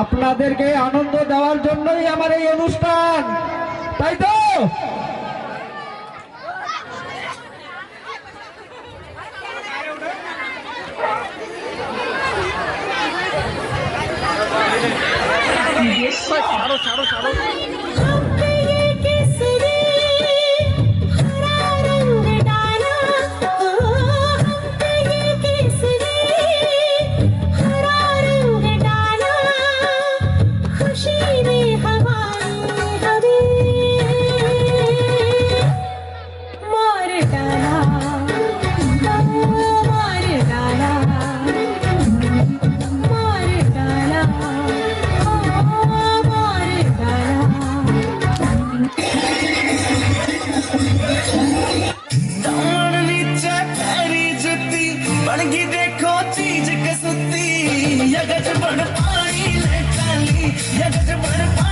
আপনাদেরকে আনন্দ দেওয়ার জন্যই আমার এই অনুষ্ঠান। তাই তো? ছাড়ো সারো সারো गजबड़ पाई ले काली या गजबड़ पाई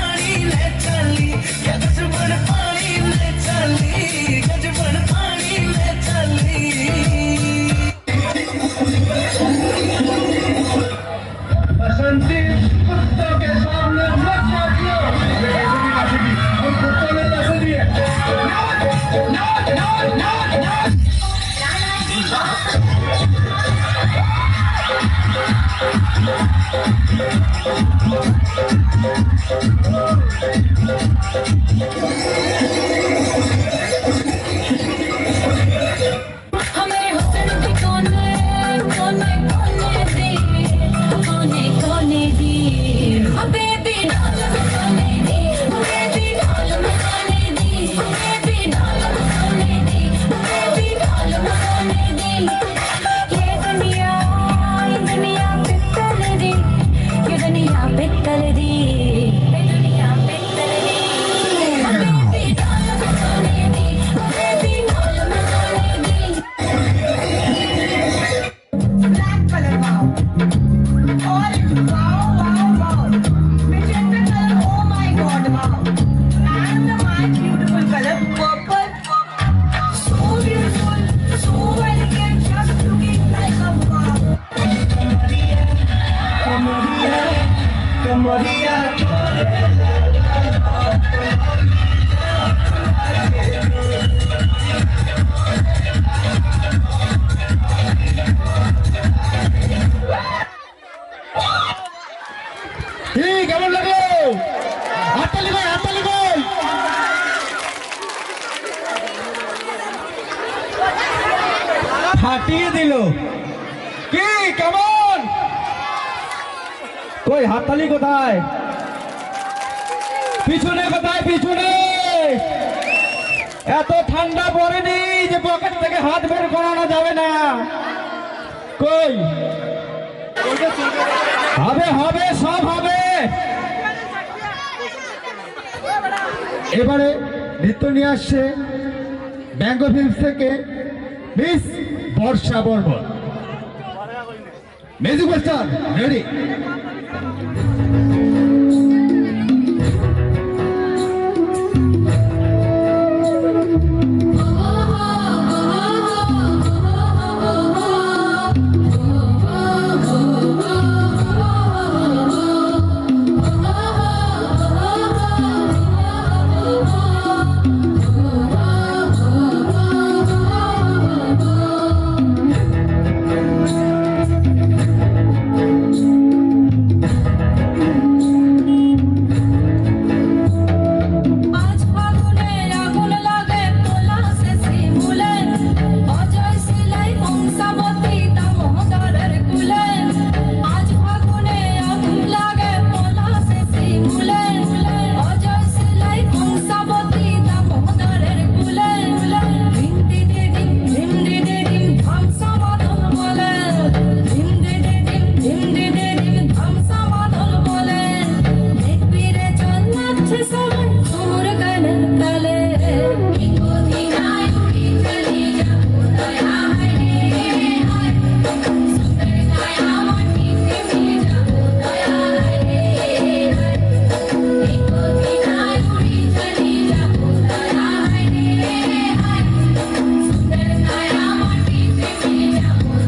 Thank you. कमरिया কই, হাততালি কোথায়? পিছনে কোথায়, পিছনে? এত ঠান্ডা পড়েনি যে পকেট থেকে হাত বের করানো যাবে না। কই? হবে হবে, সব হবে। এবারে নৃত্য নিয়ে আসছে ব্যাঙ্গো ফিল্মস থেকে miss Barsha Barman. Music star ready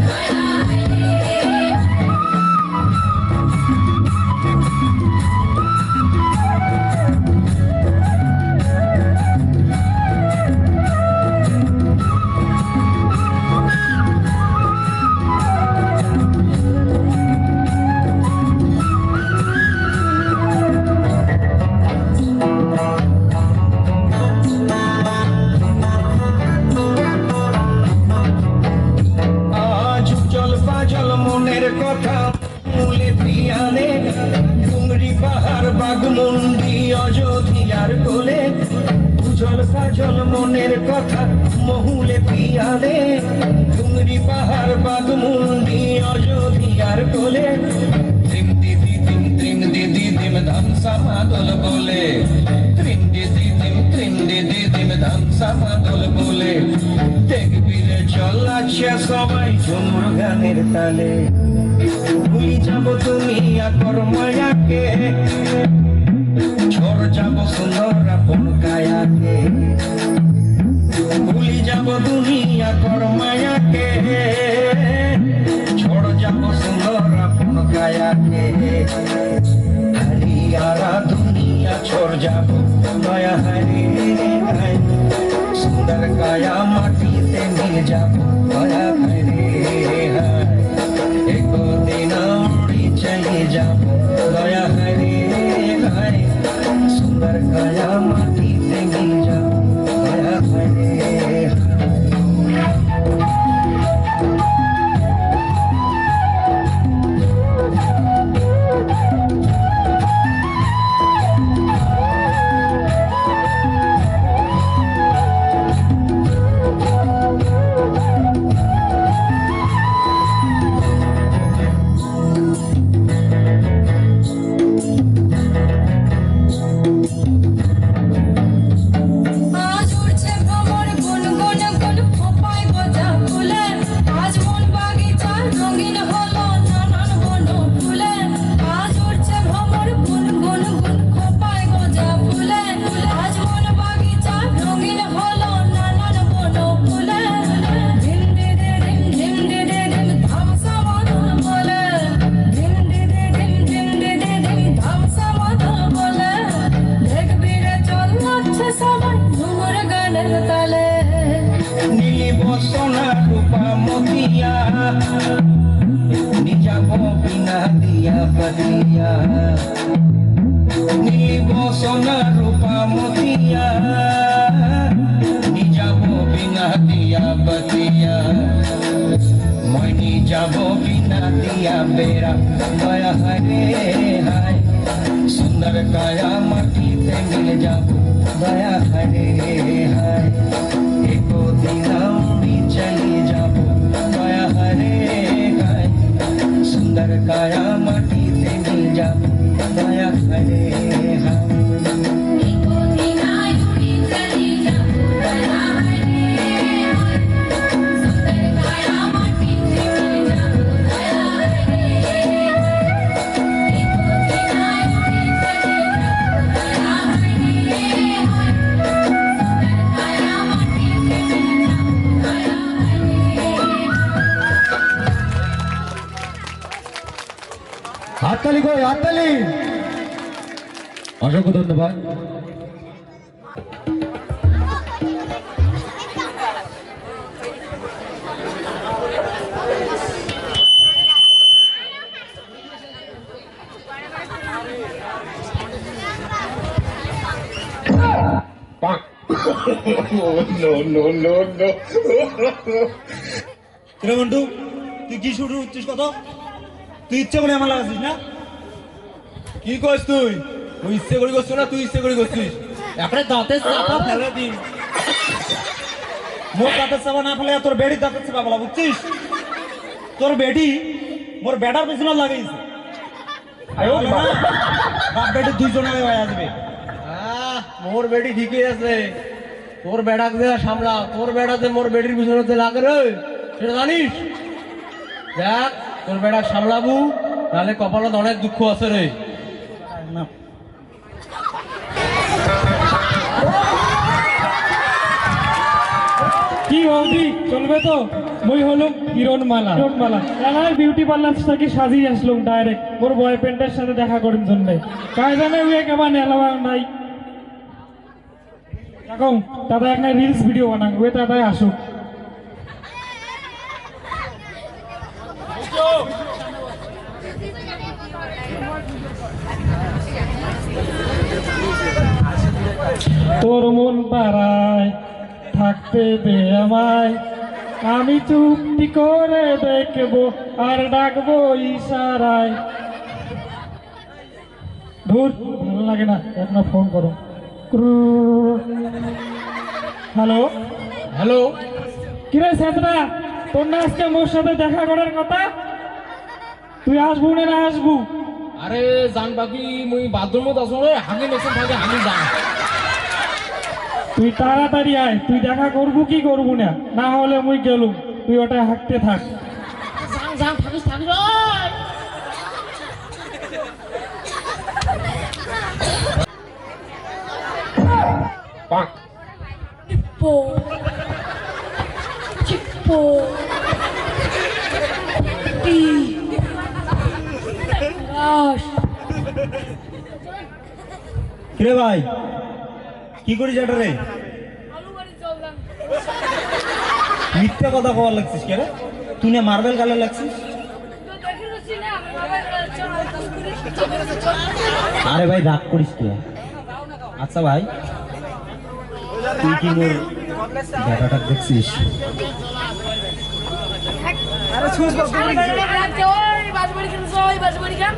Yeah. আর কোলে উজল কাজল মনের কথা, মহুলে পিয়ালে ডুংরি পাহাড় বাগমুন্ডি অযোধ্যার কোলে। ত্রিম দিদি তিম ত্রিম দিদি দিম ধাম সামাদল বলে। ত্রিম দিদি দিম ত্রিম দিদি দিম ধাম সামাদল বলে। দেখবি রে সবাই ঝুমুর গানের তালে। ভুলি যাব তুমি আকর মায়াকে ঝড় যাব সুন্দর আপন কায়াকে? ভুলি যাব দুনিয়া কর মায়াকে। ঝড় যাব সুন্দর আপন কায়াকে? হারিয়ারা দুনিয়া ছড় যাব দয়া হারি সুন্দর কায়া মাটিতে মিল যাব দয়া बतिया। मनी जब बिना दिया बेरा गया हरे हाय। सुंदर गया मटी ते मिल जब गया हरे हाय। एको दिन उड़ी चली जब गया हरे हाय। सुंदर गया मटी হাততালি অসংখ্য ধন্যবাদ। কিরে মন্টু তুই কি শুরু হচ্ছিস কত? তুই ইচ্ছে করে আমার লাগাচ্ছিস না? কি করছ তুই? তুই ইচ্ছে করে করছিস না, তুই ইচ্ছে করে করছিস? একটা দাঁতের চাপা ফেলে দিন। মোর দাঁতের চাপা না ফেলে তোর বেডির দাঁতের চাপা বলা, বুঝছিস? তোর বেডি মোর বেডার পেছনে লাগাইছে তাহলে বাপ বেটি দুইজনে হয়ে আসবে। মোর বেটি ঠিকই আছে। তোর বেড়াক দেওয়া সামলা, তোর বেড়াতে মোর বেটির পিছনে লাগে রে, সেটা জানিস? দেখ, তোর বেড়াক সামলাবু নাহলে কপালত অনেক দুঃখ আছে রে। না। কি বৌদি চলবে তো? মই হলো কিরণমালা কিরণমালা এলাকায় বিউটি পার্লার থেকে সাজিয়ে আসলাম ডাইরেক্ট মোর বয়ফ্রেন্ডের সাথে দেখা করার জন্য কাজ জানে উয়ে কেমন এলাকা নাই? দেখো দাদা একটা রিলস ভিডিও বানান ওয়ে দাদাই আসুক। তোর মন পাড়ায় থাকতে দে আমায়। আমি চুক্তি করে দেখব আর ডাকবো ইশারায়। ধুর ভালো লাগে না আপনার ফোন করো। হ্যালো? হ্যালো? কিরে ছেতরা তোর না আজকে মোর সাথে দেখা করার কথা? তুই আসবু না না আসবু? আরে জান বাকি মুই বাথরুমত আছো রে হাগে মেশিন থাকে আমি যান তুই তাড়াতাড়ি আয় তুই দেখা করব কি করব না? না হলে মুই গেলুম। তুই ওটা হাঁটতে থাক। পাক. Gosh. ভাই? কি করিস এটা রে? মিথ্যা কথা কবার লাগছিস কে রে তুই না মার্বেল গালে লাগছিস? আরে ভাই রাগ করিস কে? আচ্ছা ভাই তুই কি মোর ব্যাটাটা দেখছিস?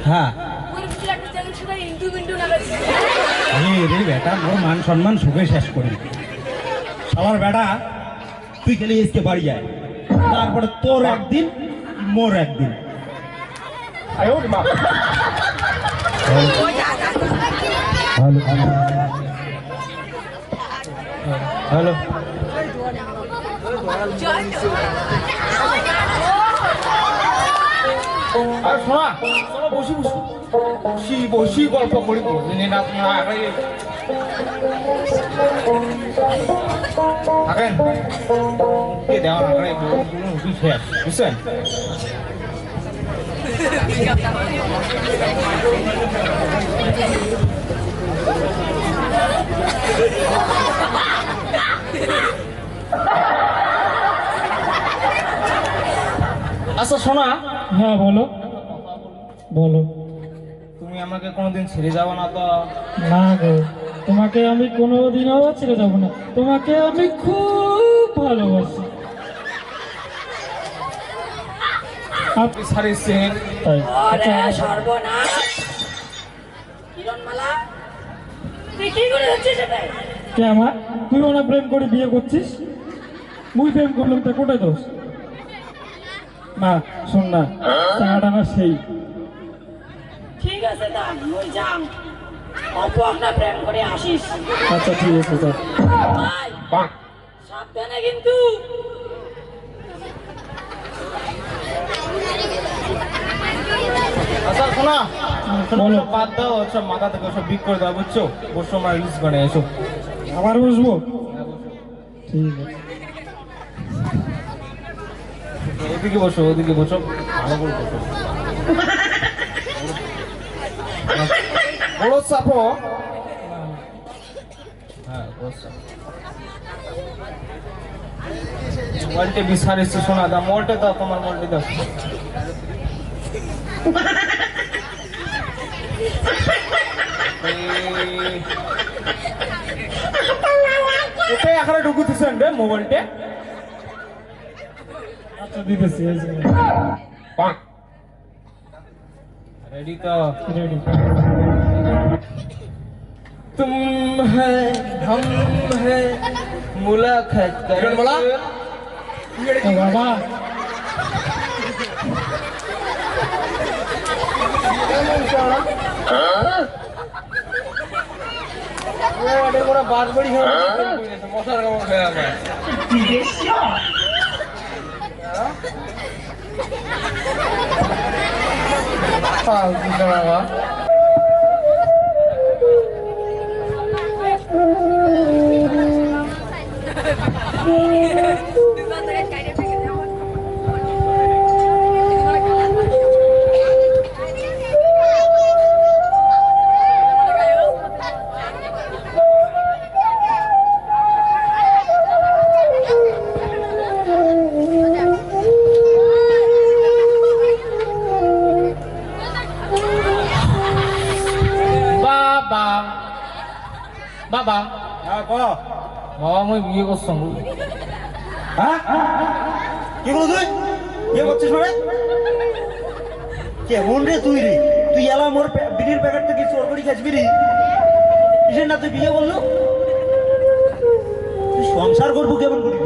হ্যাঁ। মান সম্মান সুখে শেষ করি। সবার বেটা, তুই গেলে এসকে বাড়ি যায়। তারপরে তোর একদিন, মোর একদিন। হ্যালো। শোনা, বসি বসি। বসি বসি গল্প করি আরে। থাকেন? কে দেওয়া আগে বুঝছেন? আচ্ছা শোনা। হ্যাঁ বলো। বলো। তুমি আমাকে কোনোদিন ছেড়ে যাব না তো? না গো তোমাকে আমি কোনোদিনও ছেড়ে যাব না। তোমাকে আমি খুব ভালোবাসি। আপনি সারি তাই। আচ্ছা, সর্বনাশ! কিরণমালা তুই কি করে হচ্ছিস কে আমার? তুই ওনা প্রেম করে বিয়ে করছিস? মুই প্রেম করলাম তা কোটায় দোষ? না শোন না না সেই। ঠিক আছে দা মুই যাম অল্প একটা প্রেম করে আসিস। আচ্ছা ঠিক আছে পাক সাবধানে কিন্তু। আচ্ছা শোনা। বলো। বাদ দাও সব মাথা থেকে সব বিক করে দাও বুঝছ? ওর সময় রিলিজ করে এসো আবার বসবো? ঠিক আছে। এদিকে বসো ওদিকে বসো। ভালো করে বসো বড় চাপো হ্যাঁ বড় চাপো মোবাইলটা বিছার এসছে শোনা দাও মোবাইলটা দাও তোমার মোবাইলটা দাও। এই- ওটাই এখানে ঢুকুতেছেন রে মোবাইলটা? আচ্ছা দিতেছি পাক। रेडी तो रेडी तुम है हम है मुलाकात कर बाबा। हाँ? बात बड़ी है। मौसम 放肆是吗 বাবা। হ্যাঁ কো বাবা মই বিয়ে করছম। হ্যাঁ কি বলো তুই? বিয়ে করছিস মানে? কেমন রে তুই রে? তুই এলা মোর বিড়ির প্যাকেট থেকে চোর করে গেছবি রে না তুই বিয়ে বলল তুই সংসার করব কেমন করি?